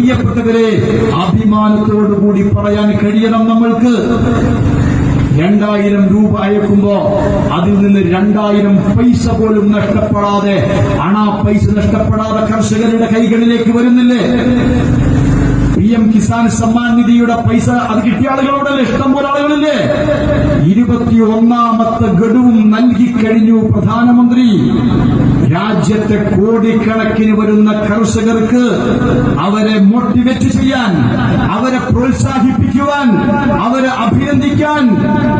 പ്രിയപ്പെട്ടവരെ അഭിമാനത്തോടുകൂടി പറയാൻ കഴിയണം നമ്മൾക്ക്. രണ്ടായിരം രൂപ അയക്കുമ്പോ അതിൽ നിന്ന് രണ്ടായിരം പൈസ പോലും നഷ്ടപ്പെടാതെ അണ പൈസ നഷ്ടപ്പെടാതെ കർഷകരുടെ കൈകളിലേക്ക് വരുന്നില്ലേ? എം കിസാൻ സമ്മാൻ നിധിയുടെ പൈസ അത് കിട്ടിയ ആളുകളോടല്ലേ? ഇഷ്ടം പോലെ ആളുകളില്ലേ? ഇരുപത്തി ഒന്നാമത്തെ ഗഡുവും നൽകി കഴിഞ്ഞു പ്രധാനമന്ത്രി. രാജ്യത്തെ കോടിക്കണക്കിന് വരുന്ന കർഷകർക്ക് അവരെ മോട്ടിവേറ്റ് ചെയ്യാൻ അവരെ പ്രോത്സാഹിപ്പിക്കുവാൻ അവരെ അഭിനന്ദിക്കാൻ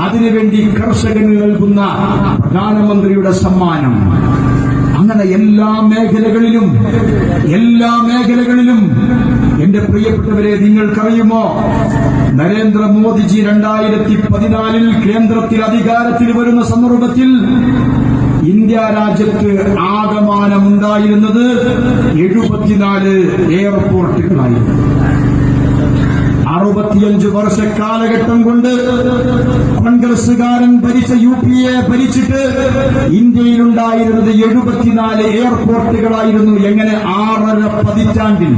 അതിനുവേണ്ടി കർഷകന് നൽകുന്ന പ്രധാനമന്ത്രിയുടെ സമ്മാനം. അങ്ങനെ എല്ലാ മേഖലകളിലും എല്ലാ മേഖലകളിലും എന്റെ പ്രിയപ്പെട്ടവരെ നിങ്ങൾക്കറിയുമോ? നരേന്ദ്രമോദിജി രണ്ടായിരത്തി പതിനാലിൽ കേന്ദ്രത്തിൽ അധികാരത്തിൽ വരുന്ന സന്ദർഭത്തിൽ ഇന്ത്യ രാജ്യത്ത് ആകമാനമുണ്ടായിരുന്നത് എഴുപത്തിനാല് എയർപോർട്ടുകളായിരുന്നു. അറുപത്തിയഞ്ച് വർഷ കാലഘട്ടം കൊണ്ട് കോൺഗ്രസുകാരൻ ഭരിച്ച യു പി എ ഭരിച്ചിട്ട് ഇന്ത്യയിലുണ്ടായിരുന്നത് എഴുപത്തിനാല് എയർപോർട്ടുകളായിരുന്നു എങ്ങനെ ആറര പതിറ്റാണ്ടിൽ.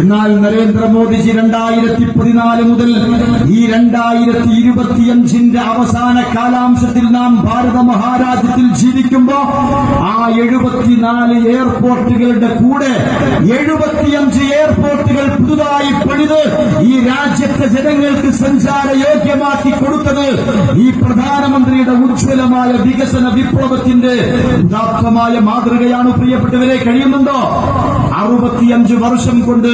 എന്നാൽ നരേന്ദ്രമോദിജി രണ്ടായിരത്തി പതിനാല് മുതൽ ഈ രണ്ടായിരത്തി ഇരുപത്തിയഞ്ചിന്റെ അവസാന കാലാംശത്തിൽ നാം ഭാരത മഹാരാജ്യത്തിൽ ജീവിക്കുമ്പോ ആ എഴുപത്തിനാല് എയർപോർട്ടുകളുടെ കൂടെ എഴുപത്തിയഞ്ച് എയർപോർട്ടുകൾ പുതുതായി പണിത് ഈ രാജ്യത്തെ ജനങ്ങൾക്ക് സഞ്ചാര യോഗ്യമാക്കി കൊടുത്തത് ഈ പ്രധാനമന്ത്രിയുടെ ഉജ്ജ്വലമായ വികസന വിപ്ലവത്തിന്റെ ഉദാത്തമായ മാതൃകയാണ് പ്രിയപ്പെട്ടവരെ കഴിയുന്നുണ്ടോ? അറുപത്തിയഞ്ച് വർഷം കൊണ്ട്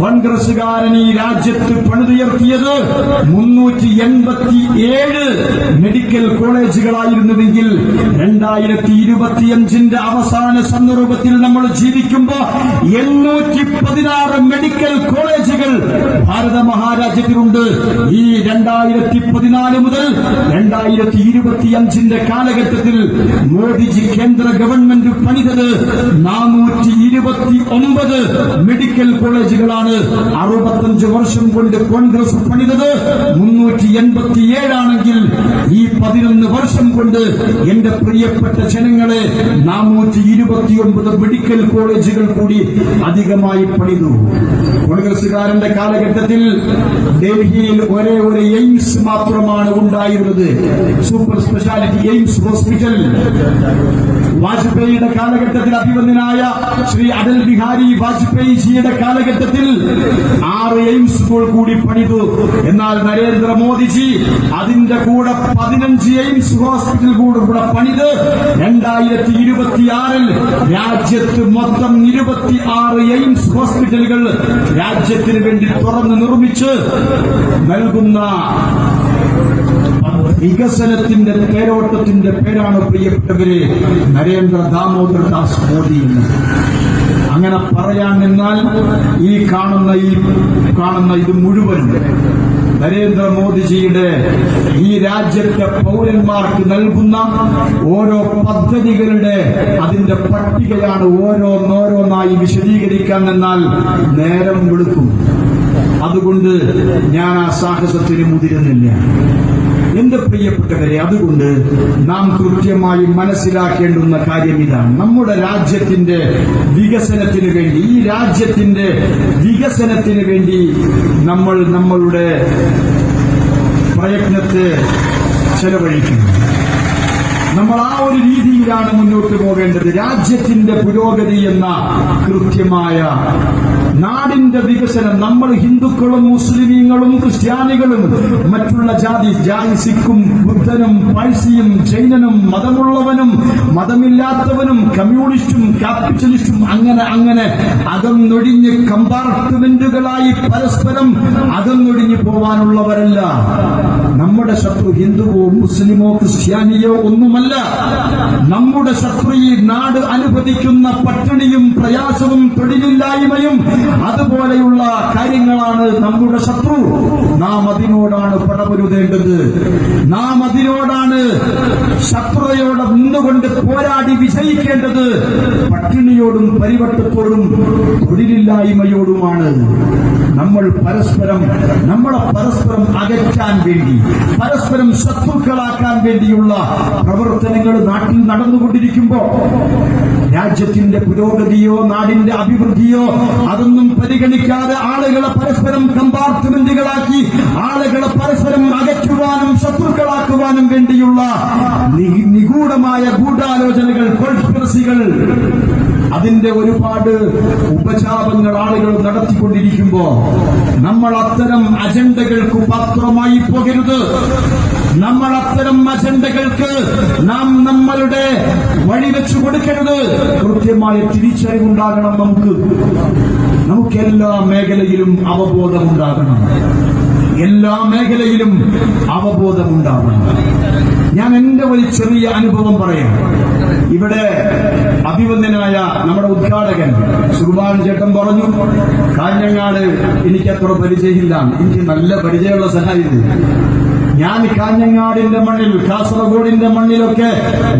കോൺഗ്രസുകാരൻ ഈ രാജ്യത്ത് പണിതുയർത്തിയത് മുന്നൂറ്റി എൺപത്തി ഏഴ് മെഡിക്കൽ കോളേജുകളായിരുന്നുവെങ്കിൽ രണ്ടായിരത്തി ഇരുപത്തിയഞ്ചിന്റെ അവസാന സന്ദർഭത്തിൽ നമ്മൾ ജീവിക്കുമ്പോൾ എണ്ണൂറ്റി പതിനാറ് മെഡിക്കൽ കോളേജുകൾ ഭാരത മഹാരാജ്യത്തിലുണ്ട്. ഈ രണ്ടായിരത്തി പതിനാല് മുതൽ രണ്ടായിരത്തി ഇരുപത്തിയഞ്ചിന്റെ കാലഘട്ടത്തിൽ മോദിജി കേന്ദ്ര ഗവൺമെന്റ് പണിതത് നാനൂറ്റി ഇരുപത്തി ഒമ്പത് മെഡിക്കൽ കോളേജുകളാണ്. അറുപത്തഞ്ച് വർഷം കൊണ്ട് കോൺഗ്രസ് പണിതത് മുന്നൂറ്റി എൺപത്തിയേഴാണെങ്കിൽ ഈ പതിനൊന്ന് വർഷം കൊണ്ട് എന്റെ പ്രിയപ്പെട്ട ജനങ്ങളെ നാനൂറ്റി ഇരുപത്തിയൊമ്പത് മെഡിക്കൽ കോളേജുകൾ കൂടി അധികമായി പണിതു. കോൺഗ്രസുകാരന്റെ കാലഘട്ടത്തിൽ ഡൽഹിയിൽ ഒരേ ഒരു എയിംസ് മാത്രമാണ് ഉണ്ടായിരുന്നത്. സൂപ്പർ സ്പെഷ്യാലിറ്റി എയിംസ് ഹോസ്പിറ്റൽ വാജ്പേയിയുടെ കാലഘട്ടത്തിൽ അഭിവന്ദനായ ശ്രീ അടൽ ബിഹാരി വാജ്പേയിജിയുടെ കാലഘട്ടത്തിൽ ആറ് എയിംസുകൾ കൂടി പണിതു. എന്നാൽ നരേന്ദ്രമോദിജി അതിന്റെ കൂടെ പതിനഞ്ച് എയിംസ് ഹോസ്പിറ്റൽ കൂടെ കൂടെ പണിത്. രണ്ടായിരത്തി ഇരുപത്തിയാറിൽ രാജ്യത്ത് മൊത്തം ഇരുപത്തി ആറ് എയിംസ് ഹോസ്പിറ്റലുകൾ രാജ്യത്തിന് വേണ്ടി തുറന്ന് നിർമ്മിച്ച് നൽകുന്ന വികസനത്തിന്റെ തേരോട്ടത്തിന്റെ പേരാണ് പ്രിയപ്പെട്ടവരെ നരേന്ദ്ര ദാമോദർ ദാസ് മോദി എന്ന്. അങ്ങനെ പറയാൻ നിന്നാൽ ഈ കാണുന്ന ഈ കാണുന്ന ഇത് മുഴുവൻ നരേന്ദ്രമോദിജിയുടെ ഈ രാജ്യത്തെ പൗരന്മാർക്ക് നൽകുന്ന ഓരോ പദ്ധതികളുടെ അതിന്റെ പട്ടികയാണ് ഓരോന്നോരോന്നായി വിശദീകരിക്കാൻ നിന്നാൽ നേരം വെളുക്കും. അതുകൊണ്ട് ഞാൻ ആ സാഹസത്തിന് മുതിരുന്നില്ല. എന്റെ പ്രിയപ്പെട്ടവരെ അതുകൊണ്ട് നാം കൃത്യമായി മനസ്സിലാക്കേണ്ടുന്ന കാര്യം ഇതാണ് നമ്മുടെ രാജ്യത്തിന്റെ വികസനത്തിന് വേണ്ടി ഈ രാജ്യത്തിന്റെ വികസനത്തിന് വേണ്ടി നമ്മൾ നമ്മളുടെ പ്രയത്നത്തെ ചെലവഴിക്കുന്നു. നമ്മൾ ആ ഒരു രീതിയിലാണ് മുന്നോട്ട് പോകേണ്ടത് രാജ്യത്തിന്റെ പുരോഗതി എന്ന കൃത്യമായ നാടിന്റെ വികസനം നമ്മൾ ഹിന്ദുക്കളും മുസ്ലിമീങ്ങളും ക്രിസ്ത്യാനികളും മറ്റുള്ള ജാതി ജാതി സിഖും ബുദ്ധനും പാഴ്സിയും ജൈനനും മതമുള്ളവനും മതമില്ലാത്തവനും കമ്മ്യൂണിസ്റ്റും ക്യാപിറ്റലിസ്റ്റും അങ്ങനെ അങ്ങനെ അകന്നൊഴിഞ്ഞ് കമ്പാർട്ട്മെന്റുകളായി പരസ്പരം അകന്നൊഴിഞ്ഞു പോവാനുള്ളവരല്ല. നമ്മുടെ ശത്രു ഹിന്ദുവോ മുസ്ലിമോ ക്രിസ്ത്യാനിയോ ഒന്നുമല്ല. നമ്മുടെ ശത്രു ഈ നാട് അനുഭവിക്കുന്ന പട്ടിണിയും പ്രയാസവും തൊഴിലില്ലായ്മയും അതുപോലെയുള്ള കാര്യങ്ങളാണ് നമ്മുടെ ശത്രു. നാം അതിനോടാണ് പടപൊരുതേണ്ടത്. നാം അതിനോടാണ് ശത്രുതയോടെ നിന്നുകൊണ്ട് പോരാടി വിജയിക്കേണ്ടത്. പട്ടിണിയോടും പരിവട്ടത്തോടും തൊഴിലില്ലായ്മയോടുമാണ്. നമ്മൾ പരസ്പരം നമ്മളെ പരസ്പരം അകറ്റാൻ വേണ്ടി പരസ്പരം ശത്രുക്കളാക്കാൻ വേണ്ടിയുള്ള പ്രവർത്തനങ്ങൾ നാട്ടിൽ നടന്നുകൊണ്ടിരിക്കുമ്പോ രാജ്യത്തിന്റെ പുരോഗതിയോ നാടിന്റെ അഭിവൃദ്ധിയോ അതൊന്നും അതൊന്നും പരിഗണിക്കാതെ ആളുകളെ പരസ്പരം കമ്പാർട്ട്മെന്റുകളാക്കി ആളുകളെ പരസ്പരം അകറ്റുവാനും ശത്രുക്കളാക്കുവാനും വേണ്ടിയുള്ള നിഗൂഢമായ ഗൂഢാലോചനകൾ കോൺസ്പിറസികൾ അതിന്റെ ഒരുപാട് ഉപചാപങ്ങൾ ആളുകൾ നടത്തിക്കൊണ്ടിരിക്കുമ്പോ നമ്മൾ അത്തരം അജണ്ടകൾക്ക് പാത്രമായി പോകരുത്. നമ്മൾ അത്തരം അജണ്ടകൾക്ക് നാം നമ്മളുടെ വഴി വെച്ചു കൊടുക്കരുത്. കൃത്യമായ തിരിച്ചറിവുണ്ടാകണം നമുക്ക്. നമുക്ക് എല്ലാ മേഖലയിലും അവബോധമുണ്ടാകണം. എല്ലാ മേഖലയിലും അവബോധമുണ്ടാകണം. ഞാൻ എന്റെ ഒരു ചെറിയ അനുഭവം പറയാം. ഇവിടെ അഭിവന്ദനായ നമ്മുടെ ഉദ്ഘാടകൻ സുകുമാരൻ ചേട്ടൻ പറഞ്ഞു കാഞ്ഞങ്ങാട് എനിക്ക് അത്ര പരിചയമില്ല. എനിക്ക് നല്ല പരിചയമുള്ള സഹായത് ഞാൻ കാഞ്ഞങ്ങാടിന്റെ മണ്ണിൽ കാസർഗോഡിന്റെ മണ്ണിലൊക്കെ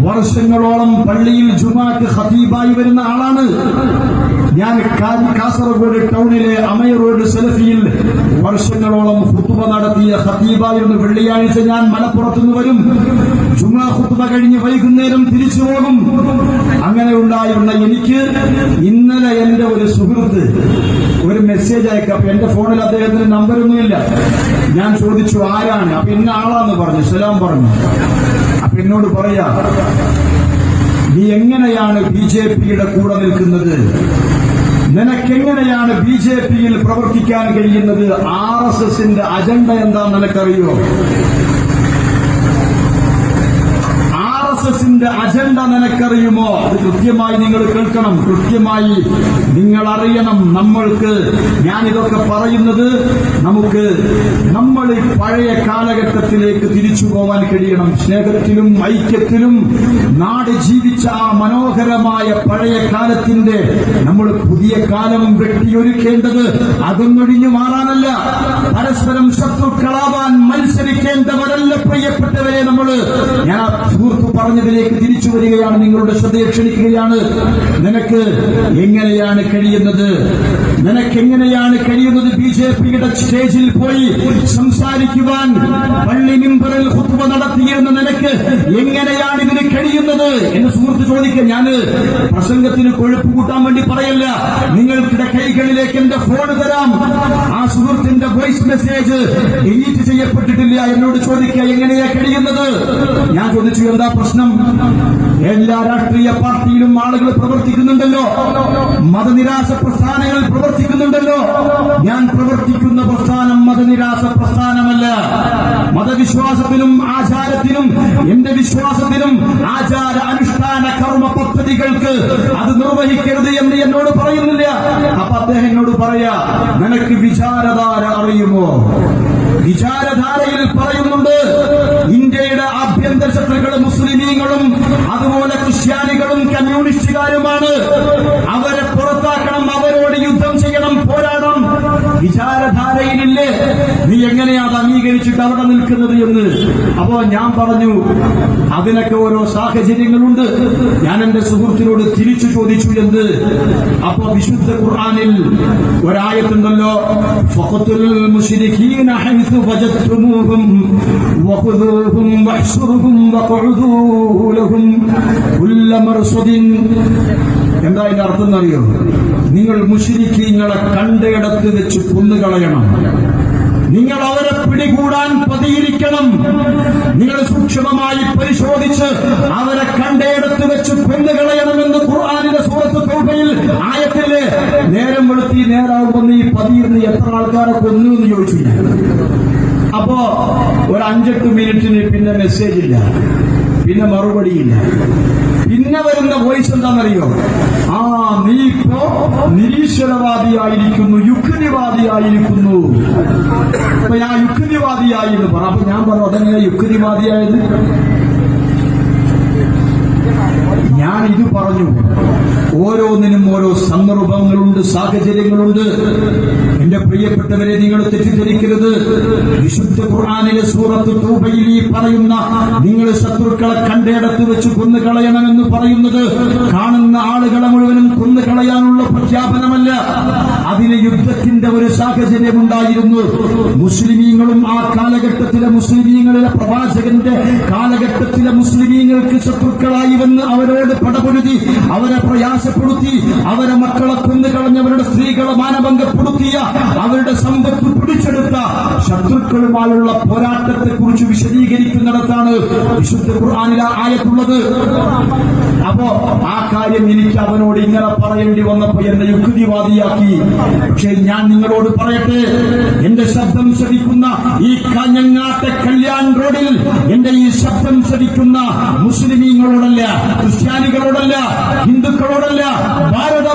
വർഷങ്ങളോളം പള്ളിയിൽ ജുമാക്ക് ഹതീബായി വരുന്ന ആളാണ്. ഞാൻ കാസർഗോഡ് ടൗണിലെ അമയ റോഡ് സെലഫിയിൽ വർഷങ്ങളോളം ഫുത്തുബ നടത്തിയ ഖതീബായിരുന്നു വെള്ളിയാഴ്ച ഞാൻ മലപ്പുറത്തുനിന്ന് വരും. ചുമ്മാ ഖുത്തുബ കഴിഞ്ഞ് വൈകുന്നേരം തിരിച്ചു പോകും. അങ്ങനെ ഉണ്ടായിരുന്ന എനിക്ക് ഇന്നലെ എന്റെ ഒരു സുഹൃത്ത് ഒരു മെസ്സേജ് അയക്കാം എന്റെ ഫോണിൽ അദ്ദേഹത്തിന് നമ്പരൊന്നുമില്ല ഞാൻ ചോദിച്ചു ആരാണ്? അപ്പൊ ഇന്ന ആളാന്ന് പറഞ്ഞു സലാം പറഞ്ഞു. അപ്പൊ എന്നോട് പറയാ നീ എങ്ങനെയാണ് ബി ജെ പിയുടെ കൂടെ നിൽക്കുന്നത്? നിനക്കെങ്ങനെയാണ് ബി ജെ പിയിൽ പ്രവർത്തിക്കാൻ കഴിയുന്നത്? ആർ എസ് എസിന്റെ അജണ്ട എന്താ നിനക്കറിയോ ആർ എസിന്റെ അജണ്ട നിനക്കറിയുമോ? അത് കൃത്യമായി നിങ്ങൾ കേൾക്കണം. കൃത്യമായി നിങ്ങൾ അറിയണം. നമ്മൾക്ക് ഞാനിതൊക്കെ പറയുന്നത് നമുക്ക് നമ്മൾ പഴയ കാലഘട്ടത്തിലേക്ക് തിരിച്ചു പോകാൻ കഴിയണം. സ്നേഹത്തിലും ഐക്യത്തിലും നാട് ജീവിച്ച ആ മനോഹരമായ പഴയ കാലത്തിന്റെ നമ്മൾ പുതിയ കാലം വെട്ടിയൊരുക്കേണ്ടത് അതൊന്നൊഴിഞ്ഞു മാറാനല്ല. പരസ്പരം ശത്രുക്കളാവാൻ മത്സരിക്കേണ്ടവരല്ല പ്രിയപ്പെട്ടവരെ നമ്മൾ. ഞാൻ സുഹൃത്ത് പറഞ്ഞതിലേക്ക് തിരിച്ചു വരികയാണ് നിങ്ങളുടെ ശ്രദ്ധയെ ക്ഷണിക്കുകയാണ്. നിനക്ക് എങ്ങനെയാണ് കഴിയുന്നത്? നിനക്ക് എങ്ങനെയാണ് കഴിയുന്നത്? ബി ജെ പിയുടെ സ്റ്റേജിൽ പോയി സംസാരിക്കുവാൻ പള്ളി മിമ്പറിൽ കുത്തുവ നടത്തിയിരുന്ന നിനക്ക് എങ്ങനെയാണ് ഇതിന് കഴിയുന്നത്? എന്ന് സുഹൃത്ത് ചോദിക്കുക ഞാൻ പ്രസംഗത്തിന് കൊഴുപ്പ് കൂട്ടാൻ വേണ്ടി പറയല്ല. നിങ്ങൾക്കിടെ കൈകളിലേക്ക് എന്റെ ഫോൺ തരാം. ആ സുഹൃത്തിന്റെ വോയിസ് മെസ്സേജ് ഡിലീറ്റ് ചെയ്യപ്പെട്ടിട്ടില്ല എന്നോട് ചോദിക്കുക എങ്ങനെയാ കഴിയുന്നത്? ഞാൻ ചോദിച്ചു എന്താ പ്രശ്നം? എല്ലാ രാഷ്ട്രീയ പാർട്ടിയിലും ആളുകൾ പ്രവർത്തിക്കുന്നുണ്ടല്ലോ. മതനിരാശ പ്രസ്ഥാനങ്ങൾ പ്രവർത്തിക്കുന്നുണ്ടല്ലോ. ഞാൻ പ്രവർത്തിക്കുന്ന പ്രസ്ഥാനം മതനിരാശ പ്രസ്ഥാനമല്ല. മതവിശ്വാസത്തിനും ആചാരത്തിനും എന്റെ വിശ്വാസത്തിനും ആചാര അനുഷ്ഠാന കർമ്മ പദ്ധതികൾക്ക് അത് നിർവഹിക്കരുത് എന്ന് എന്നോട് പറയുന്നില്ല. അപ്പൊ അദ്ദേഹം എന്നോട് പറയാ നിനക്ക് വിചാരധാര അറിയുമോ? വിചാരധാരയിൽ പറയുന്നുണ്ട് ഇന്ത്യയുടെ ആഭ്യന്തര ശത്രുക്കൾ മുസ്ലിമീങ്ങളും അതുപോലെ ക്രിസ്ത്യാനികളും കമ്മ്യൂണിസ്റ്റുകാരുമാണ് അവരെ പുറത്താക്കണം അവരോട് യുദ്ധം ചെയ്യണം പോരാടണം. വിചാരധാരയിലില്ലേ? നീ എങ്ങനെയാ അത് അംഗീകരിച്ചിട്ട് അവിടെ നിൽക്കുന്നത് എന്ന്? അപ്പോ ഞാൻ പറഞ്ഞു അതിനൊക്കെ ഓരോ സാഹചര്യങ്ങളുണ്ട്. ഞാൻ എന്റെ സുഹൃത്തിനോട് തിരിച്ചു ചോദിച്ചു എന്ത് അപ്പോ വിശുദ്ധ ഖുർആാനിൽ ഒരായത്തുണ്ടല്ലോ എന്താ അതിന്റെ അർത്ഥം എന്നറിയോ നിങ്ങൾ മുഷിരിക്കീങ്ങളെ കണ്ടയിടത്ത് വെച്ച് കൊന്നുകളയണം. നിങ്ങൾ അവരെ പിടികൂടാൻ പതിയിരിക്കണം നിങ്ങൾ സൂക്ഷ്മമായി പരിശോധിച്ച് അവരെ കണ്ടയിടത്ത് വെച്ച് കൊന്നുകളയണമെന്ന് ഖുർആാനിന്റെ സൂറത്ത് തൗബയിൽ ആയത്തില്ലേ? നേരം വെളുത്തി നേരാകുമെന്ന് ഈ പതിയിരുന്ന് എത്ര ആൾക്കാരെ കൊന്നു എന്ന് ചോദിച്ചു അപ്പോ ഒരു അഞ്ചെട്ട് മിനിറ്റിന് പിന്നെ മെസ്സേജ് ഇല്ല. പിന്നെ മറുപടിയില്ല. പിന്നെ വരുന്ന വോയിസ് എന്താണെന്നറിയോ? ആ നീ ഇപ്പോ നിരീശ്വരവാദിയായിരിക്കുന്നു യുക്തിവാദിയായിരിക്കുന്നു. അപ്പൊ ഞാൻ യുക്തിവാദിയായി എന്ന് പറ. അപ്പൊ ഞാൻ പറഞ്ഞു അതെങ്ങനെ യുക്തിവാദിയായത്? ഞാൻ ഇത് പറഞ്ഞു. ഓരോന്നിനും ഓരോ സന്ദർഭങ്ങളുണ്ട് സാഹചര്യങ്ങളുണ്ട്. എന്റെ പ്രിയപ്പെട്ടവരെ നിങ്ങൾ തെറ്റിദ്ധരിക്കരുത്. വിശുദ്ധ ഖുർആാനിലെ സൂറത്ത് തൂബയിൽ ഈ പറയുന്ന നിങ്ങൾ ശത്രുക്കളെ കണ്ടയിടത്ത് വെച്ച് കൊന്നു കളയണമെന്ന് പറയുന്നത് കാണുന്ന ആളുകളെ മുഴുവനും കൊന്നു കളയാനുള്ള പ്രഖ്യാപനമല്ല. അതിന് യുദ്ധത്തിന്റെ ഒരു സാഹചര്യം ഉണ്ടായിരുന്നു മുസ്ലിമീങ്ങളും ആ കാലഘട്ടത്തിലെ മുസ്ലിമീങ്ങളിലെ പ്രവാചകന്റെ കാലഘട്ടത്തിലെ മുസ്ലിമീങ്ങൾക്ക് ശത്രുക്കളായി വന്ന് അവരോട് അവരോട് പടപൊരുതി അവരെ പ്രയാസപ്പെടുത്തി അവരെ മക്കളെ കൊന്നുകളഞ്ഞവരുടെ സ്ത്രീകളെ മാനഭംഗപ്പെടുത്തിയ അവരുടെ സമ്പത്ത് ശത്രുക്കളുമായുള്ള പോരാട്ടത്തെ കുറിച്ച് വിശദീകരിക്കുന്നിടത്താണ് വിശുദ്ധ ഖുർആാനില ആയത്തുള്ളത്. അപ്പോ ആ കാര്യം എനിക്ക് അവനോട് ഇങ്ങനെ പറയേണ്ടി വന്നപ്പോ എന്നെ യുക്തിവാദിയാക്കി. പക്ഷെ ഞാൻ നിങ്ങളോട് പറയട്ടെ എന്റെ ശബ്ദം ശ്രവിക്കുന്ന ഈ കാഞ്ഞങ്ങാട്ടെ കല്യാൺ റോഡിൽ എന്റെ ഈ ശബ്ദം ശ്രവിക്കുന്ന മുസ്ലിമീങ്ങളോടല്ല ക്രിസ്ത്യാനികളോടല്ല ഹിന്ദുക്കളോടല്ല ഭാരത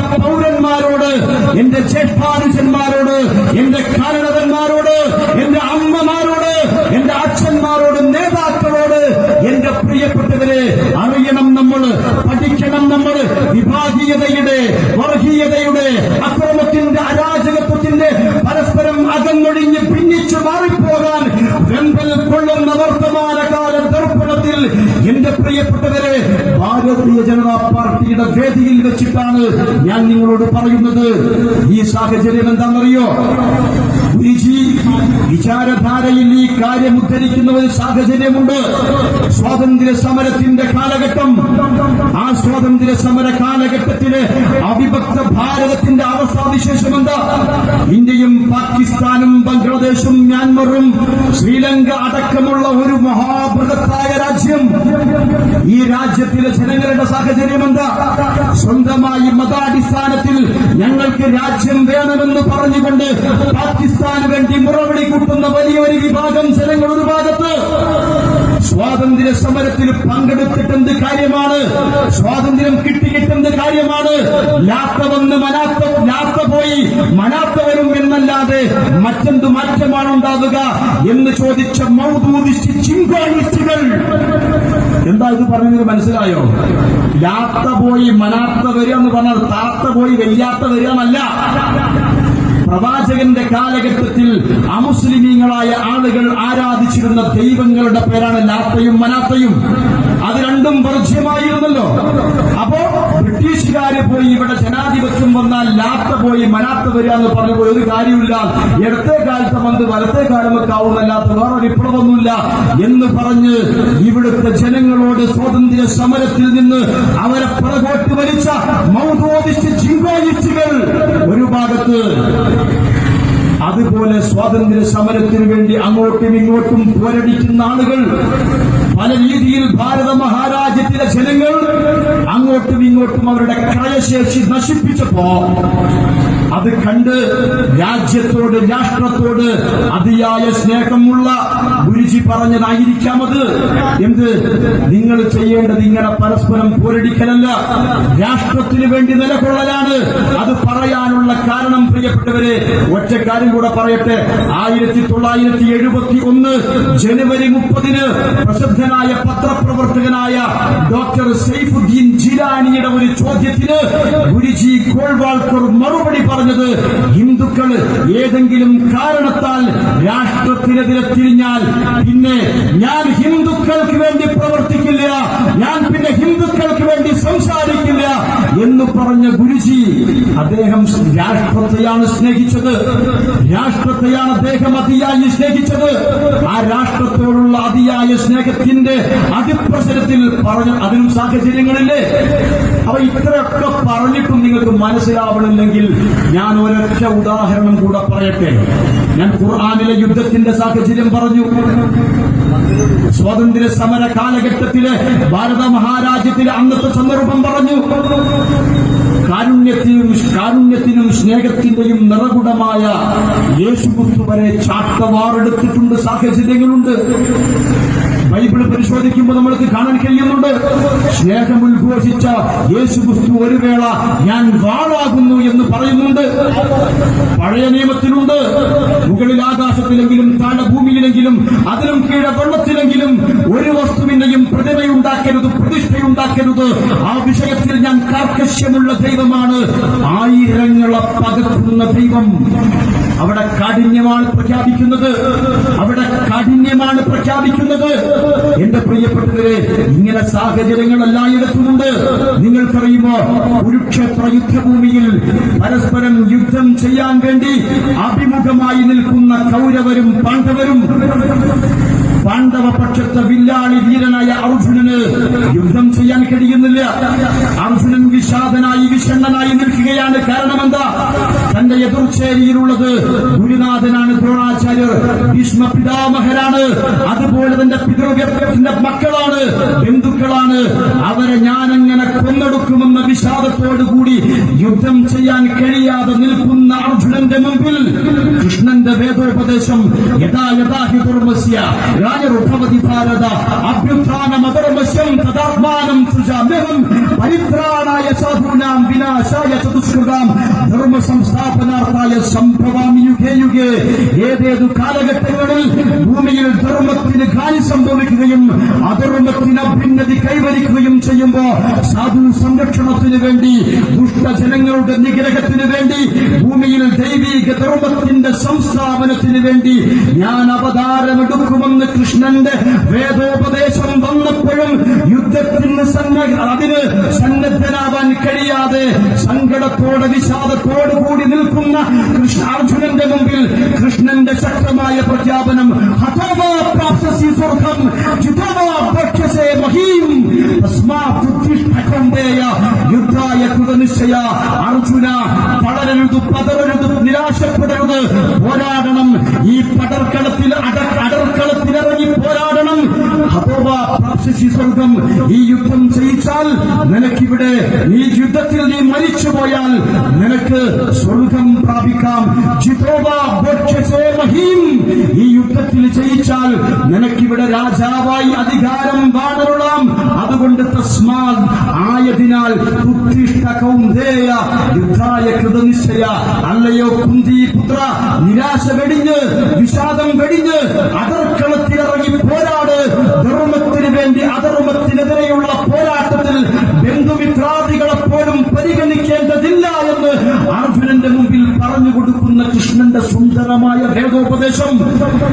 മഹാരാജ്യത്തിലെ പൗരന്മാരോട് എന്റെ ചേട്ടാരുജന്മാരോട് എന്റെ കാരണവന്മാരോട് എന്റെ അമ്മമാരോട് എന്റെ അച്ഛന്മാരോട് നേതാക്കളോട് എന്റെ പ്രിയപ്പെട്ടവരെ അറിയണം നമ്മൾ പഠിക്കണം നമ്മൾ വിഭാഗീയതയുടെ വർഗീയതയുടെ അക്രമത്തിന്റെ അരാജകത്വത്തിന്റെ പരസ്പരം അകന്നൊഴിഞ്ഞ് ഭിന്നിച്ചു മാറിപ്പോകാൻ വെമ്പൽ കൊള്ളുന്ന വർത്തമാനകാല ദർപ്പണത്തിൽ എന്റെ പ്രിയപ്പെട്ടവരെ ഭാരതീയ ജനതാ പാർട്ടിയുടെ വേദിയിൽ വെച്ചിട്ടാണ് ഞാൻ നിങ്ങളോട് പറയുന്നത് ഈ സാഹചര്യം എന്താണെന്നറിയോ വിചാരധാരയിൽ ഈ കാര്യം ഉദ്ധരിക്കുന്ന ഒരു സാഹചര്യമുണ്ട് സ്വാതന്ത്ര്യ സമരത്തിന്റെ കാലഘട്ടം ആ സ്വാതന്ത്ര്യ സമര കാലഘട്ടത്തിലെ അവിഭക്ത ഭാരതത്തിന്റെ അവസ്ഥാവിശേഷം എന്താ ഇന്ത്യയും പാകിസ്ഥാനും ബംഗ്ലാദേശും മ്യാൻമറും ശ്രീലങ്ക അടക്കമുള്ള ഒരു മഹാബൃഹത്തായ രാജ്യം ഈ രാജ്യത്തിലെ ജനങ്ങളുടെ സാഹചര്യം എന്താ? സ്വന്തമായി മതാടിസ്ഥാനത്തിൽ ഞങ്ങൾക്ക് രാജ്യം വേണമെന്ന് പറഞ്ഞുകൊണ്ട് പാകിസ്ഥാന് വേണ്ടി മുറവിളി കൂട്ടുന്ന വലിയൊരു വിഭാഗം ജനങ്ങൾ ഒരു ഭാഗത്ത്. സ്വാതന്ത്ര്യ സമരത്തിൽ പങ്കെടുത്തിട്ടെന്ത് കാര്യമാണ്? സ്വാതന്ത്ര്യം കിട്ടിയിട്ടെന്ത് കാര്യമാണ്? ലാത്ത വന്ന് മനാത്ത ലാത്ത പോയി മനാത്ത വരും എന്നല്ലാതെ മറ്റെന്ത് മാറ്റമാണ് ഉണ്ടാവുക എന്ന് ചോദിച്ച മൗദൂദിച്ച് ചിങ്കാണിച്ചുകൾ. എന്താ ഇത് പറഞ്ഞത് മനസ്സിലായോ? ലാത്ത പോയി മനാത്ത വരിക എന്ന് പറഞ്ഞാൽ താത്ത പോയി വെയ്യാത്ത വരിക എന്നല്ല പ്രവാചകന്റെ കാലഘട്ടത്തിൽ അമുസ്ലിമീങ്ങളായ ആളുകൾ ആരാധിച്ചിരുന്ന ദൈവങ്ങളുടെ പേരാണ് ലാത്തയും മനാത്തയും. അത് രണ്ടും വർജ്യമായിരുന്നല്ലോ അപ്പോ ബ്രിട്ടീഷുകാര് പോയി ഇവിടെ ജനാധിപത്യം വന്നാൽ ലാത്ത പോയി മനാത്ത വരിക എന്ന് പറഞ്ഞപ്പോൾ ഒരു കാര്യമില്ല ഇടത്തെ കാലത്ത് വന്ന് വലത്തെ കാലം വെക്കാവുന്നല്ലാത്ത വേറൊരു വിപ്ലവമൊന്നുമില്ല എന്ന് പറഞ്ഞ് ഇവിടുത്തെ ജനങ്ങളോട് സ്വാതന്ത്ര്യ സമരത്തിൽ നിന്ന് അവരെ പുറകോട്ട് വലിച്ച മൗതോദിച്ച് ചിങ്കോയിച്ചുകൾ ഒരു ഭാഗത്ത്. അതുപോലെ സ്വാതന്ത്ര്യ സമരത്തിന് വേണ്ടി അങ്ങോട്ടും ഇങ്ങോട്ടും പോരടിക്കുന്ന ആളുകൾ പല രീതിയിൽ ഭാരത മഹാരാജ്യത്തിലെ ജനങ്ങൾ അങ്ങോട്ടും ഇങ്ങോട്ടും അവരുടെ ക്രയശേഷി നശിപ്പിച്ചപ്പോ അത് കണ്ട് രാജ്യത്തോട് രാഷ്ട്രത്തോട് അതിയായ സ്നേഹമുള്ള ഗുരുജി പറഞ്ഞതായിരിക്കാം അത്. എന്ത്? നിങ്ങൾ ചെയ്യേണ്ടത് ഇങ്ങനെ പരസ്പരം പോരടിക്കലല്ല. രാഷ്ട്രത്തിന് വേണ്ടി നിലകൊള്ളലാണ്. അത് പറയാനുള്ള കാരണം പ്രിയപ്പെട്ടവരെ ഒറ്റ കാര്യം കൂടെ പറയട്ടെ. ആയിരത്തി തൊള്ളായിരത്തി എഴുപത്തി ഒന്ന് ജനുവരി മുപ്പതിന് പ്രസിദ്ധനായ പത്രപ്രവർത്തകനായ ഡോക്ടർ സൈഫുദ്ദീൻ ജിലാനിയുടെ ഒരു ചോദ്യത്തിന് ഗുരുജി കോൾവാൾക്കർ മറുപടി പറഞ്ഞത് ഹിന്ദുക്കൾ ഏതെങ്കിലും കാരണത്താൽ രാഷ്ട്രത്തിനെതിരെ തിരിഞ്ഞാൽ പിന്നെ ഞാൻ ഹിന്ദുക്കൾക്ക് വേണ്ടി പ്രവർത്തിക്കില്ല ഞാൻ പിന്നെ ഹിന്ദുക്കൾക്ക് വേണ്ടി സംസാരിക്കില്ല. എന്ന് പറഞ്ഞ ഗുരുജി അദ്ദേഹം രാഷ്ട്രത്തെയാണ് സ്നേഹിച്ചത്. രാഷ്ട്രത്തെയാണ് അദ്ദേഹം അതിയായി സ്നേഹിച്ചത്. ആ രാഷ്ട്രത്തോടുള്ള അതിയായ സ്നേഹത്തിന്റെ അതിപ്രസരത്തിൽ പറഞ്ഞ അതിനും സാഹചര്യങ്ങളില്ലേ? അപ്പൊ ഇത്രയൊക്കെ പറഞ്ഞിട്ടും നിങ്ങൾക്ക് മനസ്സിലാവണില്ലെങ്കിൽ ഞാൻ ഒരൊറ്റ ഉദാഹരണം കൂടെ പറയട്ടെ. ഞാൻ ഖുർആാനിലെ യുദ്ധത്തിന്റെ സാഹചര്യം പറഞ്ഞു. സ്വാതന്ത്ര്യ സമര കാലഘട്ടത്തിലെ ഭാരത മഹാരാജ്യത്തിലെ അന്നത്തെ സന്ദർഭം പറഞ്ഞു. കാരുണ്യത്തിനും കാരുണ്യത്തിനും സ്നേഹത്തിന്റെയും നിറകുടമായ യേശുക്രിസ്തു വരെ ചാട്ടവാറെടുത്തിട്ടുണ്ട് സാഹചര്യങ്ങളുണ്ട്. ബൈബിൾ പരിശോധിക്കുമ്പോൾ നമ്മൾക്ക് കാണാൻ കഴിയുന്നുണ്ട്. സ്നേഹം ഉദ്ഘോഷിച്ച യേശു ക്രിസ്തു ഒരു വേള ഞാൻ വാളാകുന്നു എന്ന് പറയുന്നുണ്ട്. പഴയ നിയമത്തിലുണ്ട്. മുകളിൽ ആകാശത്തിലെങ്കിലും താഴെ ഭൂമിയിലെങ്കിലും അതിലും കീഴെ വെള്ളത്തിലെങ്കിലും ഒരു വസ്തുവിന്റെയും പ്രതിമയുണ്ടാക്കരുത് പ്രതിഷ്ഠയുണ്ടാക്കരുത്. ആ വിഷയത്തിൽ ഞാൻ കാർക്കശ്യമുള്ള ദൈവമാണ്. ആയിരങ്ങളെ പകർത്തുന്ന ദൈവം. അവിടെ കാഠിന്യമാണ് പ്രഖ്യാപിക്കുന്നത്. അവിടെ കാഠിന്യമാണ് പ്രഖ്യാപിക്കുന്നത്. എന്റെ പ്രിയപ്പെട്ടവരെ ഇങ്ങനെ സാഹചര്യങ്ങൾ എല്ലായിടത്തുമുണ്ട് നിങ്ങൾ പറയുമോ കുരുക്ഷേത്ര യുദ്ധഭൂമിയിൽ പരസ്പരം യുദ്ധം ചെയ്യാൻ വേണ്ടി അഭിമുഖമായി നിൽക്കുന്ന കൗരവരും പാണ്ഡവരും പാണ്ഡവ പക്ഷത്തെ വില്ലാളി വീരനായ അർജുനന് യുദ്ധം ചെയ്യാൻ കഴിയുന്നില്ല. അർജുനൻ വിഷാദനായി വിഷണ്ണനായി നിൽക്കുകയാണ് കാരണമെന്താ? തന്റെ എതിർച്ചേരിയിലുള്ളത് ഗുരുനാഥനാണ് ദ്രോണാചാര്യർ ഭീഷ്മ പിതാമഹരാണ്. അതുപോലെ തന്റെ പിതൃവ്യത്തിന്റെ മക്കളാണ് ബന്ധുക്കളാണ്. അവരെ ഞാൻ ഞാനെങ്ങനെ കൊന്നെടുക്കുമെന്ന വിഷാദത്തോടുകൂടി യുദ്ധം ചെയ്യാൻ കഴിയാതെ നിൽക്കുന്ന അർജുനന്റെ മുമ്പിൽ കൃഷ്ണന്റെ വേദോപദേശം യഥാ യഥാഹി ധർമ്മസ്യ രാജരുഭവതി ഭാരത അഭ്യുത്ഥാനമധർമ്മസ്യം തദാത്മാനം സൃജാമ്യഹം പരിത്രാണായ സാധൂനാം വിനാശായ ചതുഷ്കൃതാം ധർമ്മ സംസ്ഥാപനാർത്ഥായ സംഭവാമി യുഗേ ഏതേതു കാലഘട്ടങ്ങളിൽ ഭൂമിയിൽ ധർമ്മത്തിന് കാലി സംഭവിക്കുകയും അധർമ്മത്തിന് അഭ്യുന്നതി കൈവരിക്കുകയും ചെയ്യുമ്പോ സാധു സംരക്ഷണത്തിന് വേണ്ടി ദുഷ്ടജനങ്ങളുടെ നിഗ്രഹത്തിന് വേണ്ടി ഭൂമിയിൽ ദൈവിക ധർമ്മത്തിന്റെ സംസ്ഥാപനത്തിന് വേണ്ടി ഞാൻ അവതാരമെടുക്കുമെന്ന് കൃഷ്ണന്റെ വേദോപദേശം വന്നപ്പോഴും യുദ്ധത്തിന് അതിന് സന്നദ്ധനാവാൻ കഴിയാതെ സങ്കടത്തോടെ വിഷാദത്തോടു കൂടി നിൽക്കുന്ന കൃഷ്ണാർജുനന്റെ മുമ്പിൽ കൃഷ്ണന്റെ ശക്തമായ പ്രഖ്യാപനം. യുദ്ധായ കൃതനിശ്ചയ അർജുന പടരരുത് പതറരുത് നിരാശപ്പെടരുത്. പോരാടണം. ഈ പടർക്കളത്തിൽ അട അടർക്കളത്തിലിറങ്ങി പോരാടണം. സ്വർഗം ഈ യുദ്ധം ജയിച്ചാൽ നിനക്കിവിടെ ഈ യുദ്ധത്തിൽ നീ മരിച്ചു പോയാൽ നിനക്ക് സ്വർഗം പ്രാപിക്കാം. ഭക്ഷ്യസേ മഹീം. ഈ യുദ്ധത്തിൽ ജയിച്ചാൽ നിനക്കിവിടെ രാജാവായി അധികാരം വാണരുളാം. അതുകൊണ്ട് തസ്മാൽ ആയതിനാൽ കൗന്ദേയ യുദ്ധായ കൃതനിശ്ചയ അല്ലയോ കുന്തി പുത്ര നിരാശ വെടിഞ്ഞ് വിഷാദം വെടിഞ്ഞ് അതർക്കളത്തിലിറങ്ങി പോരാട് ധർമ്മത്തിന് വേണ്ടി അധർമ്മത്തിനെതിരെയുള്ള പോരാട്ടത്തിൽ ബന്ധുമിത്രാദികളെ പോലും പരിഗണിക്കേണ്ടതില്ല എന്ന് അർജുനന്റെ മുമ്പിൽ പറഞ്ഞു കൊടുക്കുന്ന കൃഷ്ണന്റെ സുന്ദരമായ ഭേദോപദേശം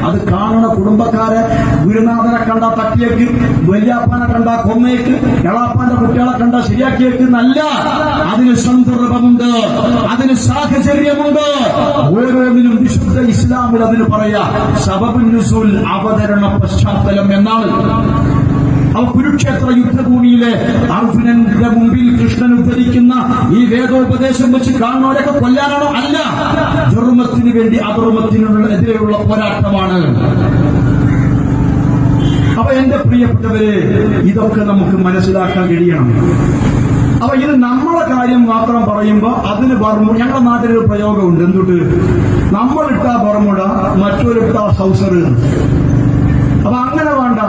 അത് കാണണ കുടുംബക്കാരെ ഗുരുനാഥനെ കണ്ട തട്ടിയേക്ക് വല്യാപ്പാനെ കണ്ട കൊന്നേക്ക് എളാപ്പാന്റെ കുട്ടികളെ കണ്ട ശരിയാക്കിയേക്ക് നല്ല അതിന് സന്ദർഭമുണ്ട് അതിന് സാഹചര്യമുണ്ട്. ഓരോന്നിനും വിശുദ്ധ ഇസ്ലാമിൽ അതിന് പറയാ സബബുൻ നുസൂൽ അവതരണ പശ്ചാത്തലം എന്നാണ്. അവ കുരുക്ഷേത്ര യുദ്ധഭൂമിയിലെ അർജുനന്റെ മുമ്പിൽ കൃഷ്ണൻ ഉദ്ധരിക്കുന്ന ഈ വേദോപദേശം വെച്ച് കാണുന്നവരൊക്കെ കൊല്ലാനാണോ? അല്ല. ധർമ്മത്തിന് വേണ്ടി അധർമ്മത്തിനുള്ള എതിരെയുള്ള പോരാട്ടമാണ്. അപ്പൊ എന്റെ പ്രിയപ്പെട്ടവരെ ഇതൊക്കെ നമുക്ക് മനസ്സിലാക്കാൻ കഴിയണം. അപ്പൊ ഇത് നമ്മളെ കാര്യം മാത്രം പറയുമ്പോ അതിന് ബർമു ഞങ്ങളുടെ നാട്ടിലൊരു പ്രയോഗമുണ്ട്. എന്തുട്ട്? നമ്മളിട്ട ബർമുട മറ്റൊരിട്ട ഹൗസർ അപ്പൊ അങ്ങനെ വേണ്ട.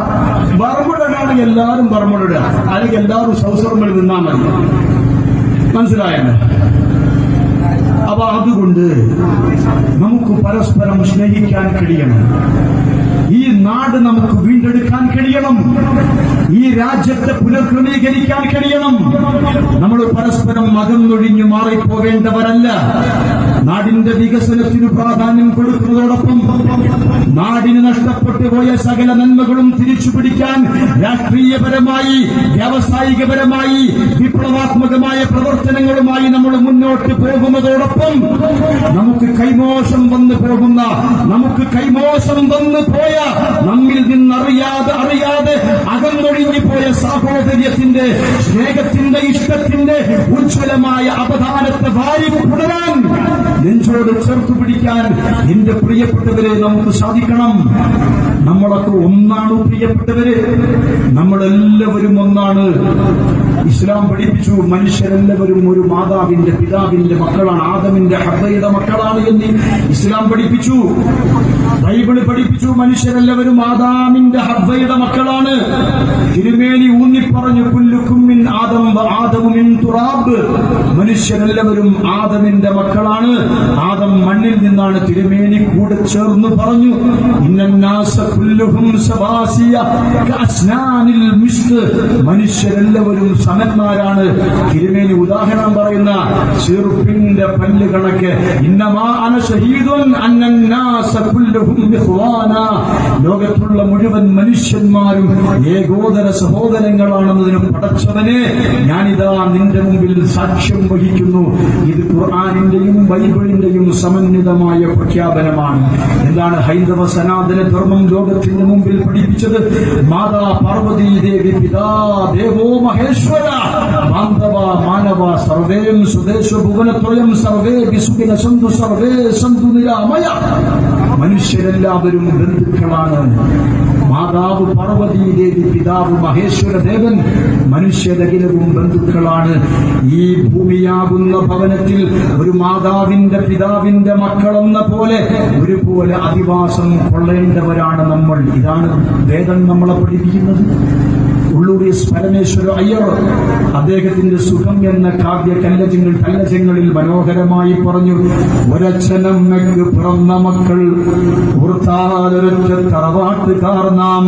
ബർമുടനാണെങ്കിൽ എല്ലാവരും പറമ്പിടുക അല്ലെങ്കിൽ എല്ലാവരും സൗസർമ്മിൽ നിന്നാൽ മതി. മനസ്സിലായല്ലോ? അപ്പൊ അതുകൊണ്ട് നമുക്ക് പരസ്പരം സ്നേഹിക്കാൻ കഴിയണം. ഈ നാട് നമുക്ക് വീണ്ടെടുക്കാൻ കഴിയണം. ഈ രാജ്യത്തെ പുനർക്രമീകരിക്കാൻ കഴിയണം. നമ്മൾ പരസ്പരം അകന്നൊഴിഞ്ഞു മാറിപ്പോകേണ്ടവരല്ല. നാടിന്റെ വികസനത്തിന് പ്രാധാന്യം കൊടുക്കുന്നതോടൊപ്പം പോയ സകല നന്മകളും തിരിച്ചു പിടിക്കാൻ രാഷ്ട്രീയപരമായി വ്യാവസായികപരമായി വിപ്ലവാത്മകമായ പ്രവർത്തനങ്ങളുമായി നമ്മൾ മുന്നോട്ട് പോകുന്നതോടൊപ്പം നമുക്ക് കൈമോശം വന്നു പോകുന്ന നമുക്ക് കൈമോശം വന്നു പോയ നമ്മിൽ നിന്നറിയാതെ അറിയാതെ അകന്നൊഴിഞ്ഞു പോയ സാഹോദര്യത്തിന്റെ സ്നേഹത്തിന്റെ ഇഷ്ടത്തിന്റെ ഉജ്ജ്വലമായ അവധാനത്തെ വാരി പുണരാൻ നെഞ്ചോട് ചേർത്തു പിടിക്കാൻ എന്റെ പ്രിയപ്പെട്ടവരെ നമുക്ക് സാധിക്കണം. നമ്മളൊക്കെ ഒന്നാണ് പ്രിയപ്പെട്ടവര്. നമ്മളെല്ലാവരും ഒന്നാണ്. ഇസ്ലാം പഠിപ്പിച്ചു മനുഷ്യരെല്ലാവരും ഒരു മാതാവിന്റെ പിതാവിന്റെ മക്കളാണ് ആദമിന്റെ ഹൃദയുടെ മക്കളാണ് എന്ന് ഇസ്ലാം പഠിപ്പിച്ചു. ബൈബിൾ പഠിപ്പിച്ചു. മനുഷ്യരെല്ലാവരും ആദാമിന്റെ ഹബ്ബയുടെ മക്കളാണ്. തിരുമേനി ഊന്നിപ്പറഞ്ഞു പുല്ലുക്കുമ്മിൻ ആദം ആദമുമിൻ തുറാബ്. മനുഷ്യരെല്ലാവരും ആദമിന്റെ മക്കളാണ്. ആദം മണ്ണിൽ നിന്നാണ് തിരുമേനി കൂടെ ചേർന്ന് പറഞ്ഞു മനുഷ്യരെല്ലാവരും സമന്മാരാണ് തിരുമേനി ഉദാഹരണം പറയുന്ന ചെറുപ്പിൻ സിംഹത്തിന്റെ പല്ല് കണക്ക്. ലോകത്തുള്ള മുഴുവൻ മനുഷ്യന്മാരും ഏകോദര സഹോദരങ്ങളാണെന്നതിന് പടച്ചവനെ ഞാനിതാ നിന്റെ മുമ്പിൽ സാക്ഷ്യം വഹിക്കുന്നു. ഇത് ഖുർആാനിന്റെയും ബൈബിളിന്റെയും സമന്വിതമായ പ്രഖ്യാപനമാണ്. എന്താണ് ഹൈന്ദവ സനാതന ധർമ്മം ലോകത്തിന്റെ മുമ്പിൽ പഠിപ്പിച്ചത്? മാതാ പാർവതി ദേവി പിതാ ദേവോ മഹേശ്വര. മാനവ സർവേം സുദേശ ഭുവനത്രയം സർവേ വിസുഖിന സന്തു സർവേ സന്തു നിരാമയ. മനുഷ്യരെല്ലാവരും ബന്ധുക്കളാണ്. മാതാവ് പാർവതി ദേവി പിതാവ് മഹേശ്വര ദേവൻ മനുഷ്യരകിലവും ബന്ധുക്കളാണ്. ഈ ഭൂമിയാകുന്ന ഭവനത്തിൽ ഒരു മാതാവിന്റെ പിതാവിന്റെ മക്കളെന്ന പോലെ ഒരുപോലെ അധിവാസം കൊള്ളേണ്ടവരാണ് നമ്മൾ. ഇതാണ് വേദം നമ്മളെ പഠിപ്പിക്കുന്നത്. എസ് പരമേശ്വര അയ്യർ. അദ്ദേഹത്തിന്റെ സുഖം എന്ന കാവ്യ കല്ലജങ്ങൾ കല്ലജങ്ങളിൽ മനോഹരമായി പറഞ്ഞു ഒരച്ഛനമ്മയ്ക്ക് പിറന്ന മക്കൾ ഓർത്താലൊരൊറ്റ തറവാട്ടുകാർ നാം.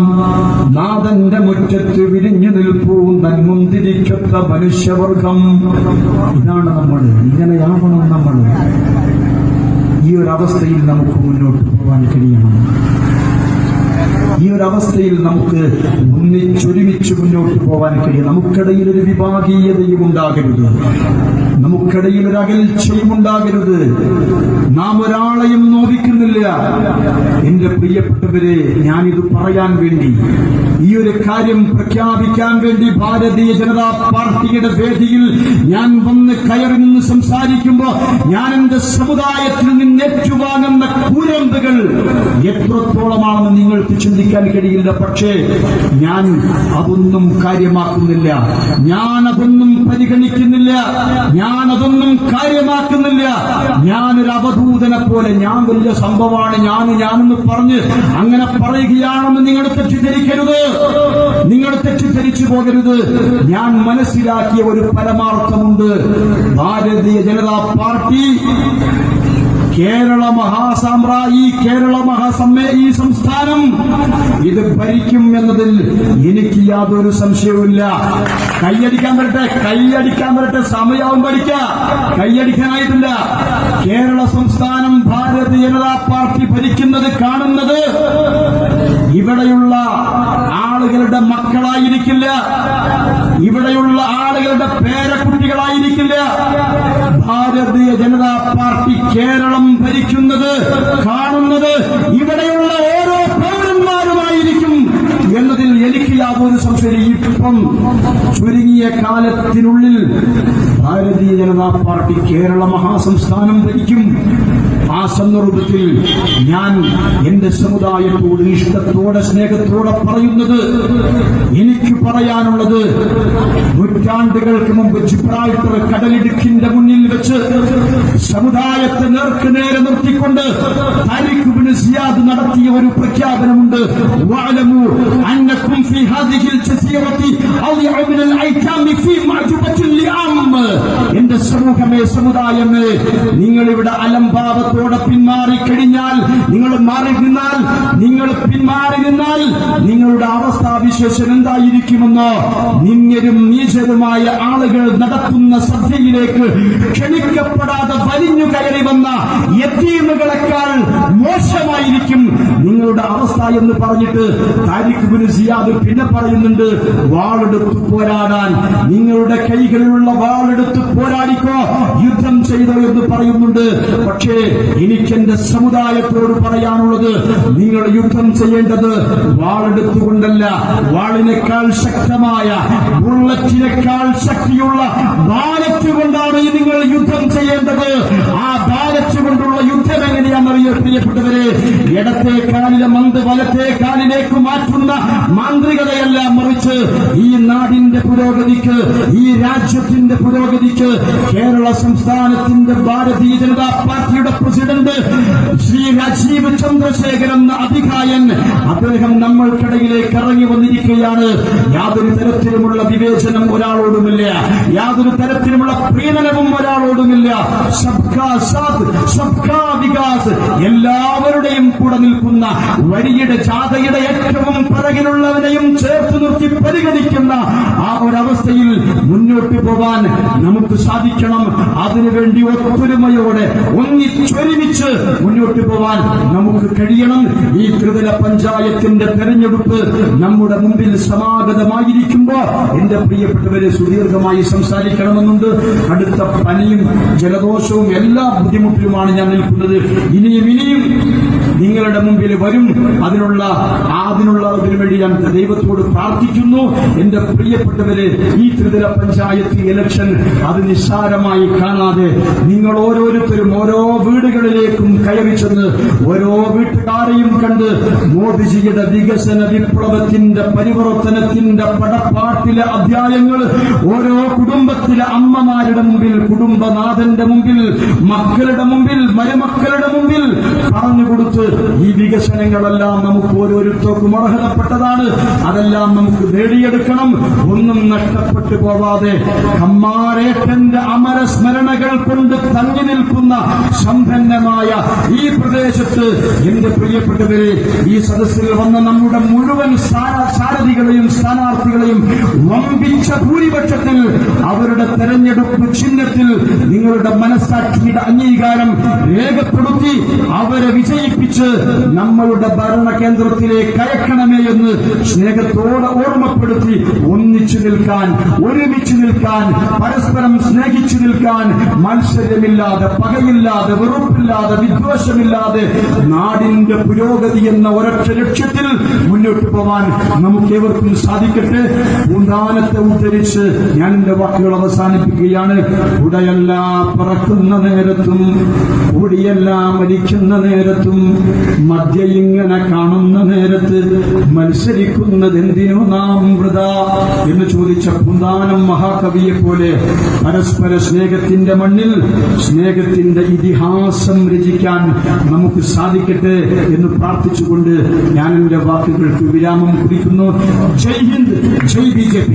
നാഥന്റെ മുറ്റത്ത് വിരിഞ്ഞു നിൽപ്പൂ നന്മുന്തിരിക്കത്ത മനുഷ്യവർഗം. ഇതാണ് നമ്മൾ ഇങ്ങനെയാവണം നമ്മൾ. ഈ ഒരു അവസ്ഥയിൽ നമുക്ക് മുന്നോട്ട് പോകാൻ കഴിയണം. ഈ ഒരു അവസ്ഥയിൽ നമുക്ക് ഒന്നിച്ചൊരുമിച്ച് മുന്നോട്ട് പോകാൻ കഴിയും. നമുക്കിടയിൽ ഒരു വിഭാഗീയതയും ഉണ്ടാകരുത്. നമുക്കിടയിൽ ഒരു അകൽച്ചയും ഉണ്ടാകരുത്. നാം ഒരാളെയും നോവിക്കുന്നില്ല. എന്റെ പ്രിയപ്പെട്ടവരെ ഞാനിത് പറയാൻ വേണ്ടി ഈ ഒരു കാര്യം പ്രഖ്യാപിക്കാൻ വേണ്ടി ഭാരതീയ ജനതാ പാർട്ടിയുടെ വേദിയിൽ ഞാൻ വന്ന് കയറി നിന്ന് സംസാരിക്കുമ്പോൾ ഞാൻ എന്റെ സമുദായത്തിൽ നിന്ന് ഏറ്റുവാങ്ങുന്ന കൂരമ്പുകൾ എത്രത്തോളമാണെന്ന് നിങ്ങൾക്ക് ചിന്തിക്കാൻ കഴിയില്ല പക്ഷേ ഞാൻ അതൊന്നും കാര്യമാക്കുന്നില്ല. ഞാൻ അതൊന്നും പരിഗണിക്കുന്നില്ല. ഞാൻ അതൊന്നും കാര്യമാക്കുന്നില്ല. ഞാനൊരു അവധൂതനെ പോലെ ഞാൻ വലിയ സംഭവമാണ് ഞാൻ ഞാനെന്ന് പറഞ്ഞ് അങ്ങനെ പറയുകയാണെന്ന് നിങ്ങൾ തെറ്റിദ്ധരിക്കരുത്. നിങ്ങൾ തെറ്റിദ്ധരിച്ചു പോകരുത്. ഞാൻ മനസ്സിലാക്കിയ ഒരു പരമാർത്ഥമുണ്ട്. ഭാരതീയ ജനതാ പാർട്ടി കേരള മഹാസാമ്രാ ഈ കേരള മഹാസമ്മേ ഈ സംസ്ഥാനം. ഇത് ഭരിക്കും എന്നതിൽ എനിക്ക് യാതൊരു സംശയവുമില്ല. കൈയടിക്കാൻ വരട്ടെ കൈയടിക്കാൻ വരട്ടെ സമയവും പഠിക്ക. കൈയടിക്കാനായിട്ടില്ല. കേരള സംസ്ഥാനം ഭാരതീയ ജനതാ പാർട്ടി ഭരിക്കുന്നത് കാണുന്നത് ഇവിടെയുള്ള ആളുകളുടെ മക്കളായിരിക്കില്ല. ഇവിടെയുള്ള ആളുകളുടെ പേരക്കുട്ടികളായിരിക്കില്ല. ഭാരതീയ ജനതാ പാർട്ടി കേരളം ഭരിക്കുന്നത് കാണുന്നത് ഇവിടെയുള്ള ഓരോ എന്നതിൽ എനിക്ക് യാതൊരു സംശയം ഇപ്പം ചുരുങ്ങിയ കാലത്തിനുള്ളിൽ ഭാരതീയ ജനതാ പാർട്ടി കേരള മഹാസംസ്ഥാനം ഭരിക്കും. ആ സന്ദർഭത്തിൽ ഞാൻ എന്റെ സമുദായത്തോട് ഇഷ്ടത്തോടെ സ്നേഹത്തോടെ പറയുന്നത് എനിക്ക് പറയാനുള്ളത് നൂറ്റാണ്ടുകൾക്ക് മുമ്പ് ജിബ്രാൾട്ടർ കടലിടുക്കിന്റെ മുന്നിൽ വെച്ച് സമുദായത്തെ നേർക്ക് നേരെ നിർത്തിക്കൊണ്ട് താരിഖ് സിയാദ് നടത്തിയ ഒരു പ്രഖ്യാപനമുണ്ട്. വഅലമു ഫീ ഹാദിഹിൽ ഫീ എന്റെ സമൂഹമേ സമുദായമേ നിങ്ങൾ ഇവിടെ അലംഭാവത്തോടെ പിന്മാറി കഴിഞ്ഞാൽ നിങ്ങൾ മാറി നിന്നാൽ നിങ്ങൾ പിന്മാറി നിന്നാൽ നിങ്ങളുടെ അവസ്ഥാവിശേഷം എന്തായിരിക്കുമെന്നോ? നിങ്ങരും നീചരുമായ ആളുകൾ നടത്തുന്ന സദ്യയിലേക്ക് ക്ഷണിക്കപ്പെടാതെ വലിഞ്ഞു കയറി വന്ന യത്തീമുകളെക്കാൾ മോശമായിരിക്കും നിങ്ങളുടെ അവസ്ഥ എന്ന് പറഞ്ഞിട്ട് താരിഖ് സിയാദ് പിന്നെ പറയുന്നുണ്ട് വാളെടുത്ത് പോരാടാൻ. നിങ്ങളുടെ കൈകളിലുള്ള വാളെടുത്ത് പോരാടിക്കോ യുദ്ധം ചെയ്തോ എന്ന് പറയുന്നുണ്ട്. പക്ഷേ എനിക്ക് എന്റെ സമുദായത്തോട് പറയാനുള്ളത് നിങ്ങൾ യുദ്ധം ചെയ്യേണ്ടത് വാളെടുത്തുകൊണ്ടല്ല. വാളിനേക്കാൾ ശക്തമായ ബുള്ളറ്റിനേക്കാൾ ശക്തിയുള്ള ബാലറ്റ് കൊണ്ടാണ് നിങ്ങൾ യുദ്ധം ചെയ്യേണ്ടത്. ആ ബാലറ്റ് കൊണ്ടുള്ള യുദ്ധം പ്രിയപ്പെട്ടവരെ ഇടത്തെ കാലിലെ മന്ത് വലത്തെ കാലിലേക്ക് മാറ്റുന്ന മാന്ത്രികതയല്ല മറിച്ച് ഈ നാടിന്റെ പുരോഗതിക്ക് ഈ രാജ്യത്തിന്റെ പുരോഗതിക്ക് കേരള സംസ്ഥാനത്തിന്റെ ഭാരതീയ ജനതാ പാർട്ടിയുടെ പ്രസിഡന്റ് ശ്രീ രാജീവ് ചന്ദ്രശേഖരൻ അധികായൻ അദ്ദേഹം നമ്മൾക്കിടയിലേക്ക് ഇറങ്ങി വന്നിരിക്കുകയാണ്. യാതൊരു തരത്തിലുമുള്ള വിവേചനം ഒരാളോടുമില്ല. യാതൊരു തരത്തിലുമുള്ള പ്രീണനവും ഒരാളോടുമില്ല. സബ്കാ സാത് സബ്കാ വികാസ് എല്ലാവരുടെയും കൂടെ നിൽക്കുന്ന വരിയുടെ ചാതയുടെ ഏറ്റവും പിറകിലുള്ളവനെയും ചേർത്ത് നിർത്തി പരിഗണിക്കുന്ന ആ ഒരവസ്ഥയിൽ മുന്നോട്ട് പോവാൻ നമുക്ക് സാധിക്കണം. അതിനുവേണ്ടി ഒത്തൊരുമയോടെ ഒന്നിച്ചൊരുമിച്ച് മുന്നോട്ട് പോവാൻ നമുക്ക് കഴിയണം. ഈ ത്രിതല പഞ്ചായത്തിന്റെ തെരഞ്ഞെടുപ്പ് നമ്മുടെ മുമ്പിൽ സമാഗതമായിരിക്കുമ്പോ എന്റെ പ്രിയപ്പെട്ടവരെ സുദീർഘമായി സംസാരിക്കണമെന്നുണ്ട്. അടുത്ത പനിയും ജലദോഷവും എല്ലാ ബുദ്ധിമുട്ടിലുമാണ് ഞാൻ നിൽക്കുന്നത്. ഇനിയും ഇനിയും നിങ്ങളുടെ മുമ്പിൽ വരും. അതിനുള്ള അതിനുള്ള അതിനു വേണ്ടി ഞാൻ ദൈവത്തോട് പ്രാർത്ഥിക്കുന്നു. എന്റെ പ്രിയപ്പെട്ടവരെ ഈ ത്രിതല പഞ്ചായത്ത് ഇലക്ഷൻ അത് നിസ്സാരമായി കാണാതെ നിങ്ങൾ ഓരോരുത്തരും ഓരോ വീടുകളിലേക്കും കയറി ചെന്ന് ഓരോ വീട്ടുകാരെയും കണ്ട് മോദിജിയുടെ വികസന വിപ്ലവത്തിന്റെ പരിവർത്തനത്തിന്റെ പടപ്പാട്ടിലെ അധ്യായങ്ങൾ ഓരോ കുടുംബത്തിലെ അമ്മമാരുടെ മുമ്പിൽ കുടുംബനാഥന്റെ മുമ്പിൽ മക്കളുടെ മുമ്പിൽ മരുമക്കളുടെ മുമ്പിൽ പറഞ്ഞു കൊടുത്ത് ഈ വികസനങ്ങളെല്ലാം നമുക്ക് ഓരോരുത്തർക്കും അർഹതപ്പെട്ടതാണ്. അതെല്ലാം നമുക്ക് നേടിയെടുക്കണം. ഒന്നും നഷ്ടപ്പെട്ടു പോവാതെ കമ്മാരേട്ടന്റെ അമരസ്മരണകൾ കൊണ്ട് തങ്ങി നിൽക്കുന്ന സമ്പന്നമായ ഈ പ്രദേശത്ത് എന്റെ പ്രിയപ്പെട്ടവരെ ഈ സദസ്സിൽ വന്ന നമ്മുടെ മുഴുവൻ സാരഥികളെയും സ്ഥാനാർത്ഥികളെയും വമ്പിച്ച ഭൂരിപക്ഷത്തിൽ അവരുടെ തെരഞ്ഞെടുപ്പ് ചിഹ്നത്തിൽ നിങ്ങളുടെ മനസ്സാക്ഷിയുടെ അംഗീകാരം രേഖപ്പെടുത്തി അവരെ വിജയിപ്പിച്ച് നമ്മളുടെ ഭരണ കേന്ദ്രത്തിലേക്ക് അയക്കണമേ എന്ന് സ്നേഹത്തോടെ ഓർമ്മപ്പെടുത്തി ഒന്നിച്ചു നിൽക്കാൻ ഒരുമിച്ച് നിൽക്കാൻ പരസ്പരം സ്നേഹിച്ചു നിൽക്കാൻ മത്സരമില്ലാതെ പകയില്ലാതെ വെറുപ്പില്ലാതെ വിദ്വേഷമില്ലാതെ നാടിന്റെ പുരോഗതി എന്ന ഒരൊറ്റ ലക്ഷ്യത്തിൽ മുന്നോട്ട് പോവാൻ നമുക്ക് ഏവർക്കും സാധിക്കട്ടെ. പൂന്താനത്തെ ഉദ്ധരിച്ച് ഞാൻ എന്റെ വാക്കുകൾ അവസാനിപ്പിക്കുകയാണ്. ഉടയല്ല പറക്കുന്ന നേരത്തും കൂടിയല്ല മരിക്കുന്ന നേരത്തും മദ്യ ഇങ്ങനെ കാണുന്ന നേരത്ത് മത്സരിക്കുന്നത് എന്തിനു നാം വൃത എന്ന് ചോദിച്ച പൂന്താനം മഹാകവിയെ പോലെ പരസ്പര സ്നേഹത്തിന്റെ മണ്ണിൽ സ്നേഹത്തിന്റെ ഇതിഹാസം രചിക്കാൻ നമുക്ക് സാധിക്കട്ടെ എന്ന് പ്രാർത്ഥിച്ചുകൊണ്ട് ഞാൻ എന്റെ വാക്കുകൾക്ക് വിരാമം കുറിക്കുന്നു. Jai Hind Jai B J P.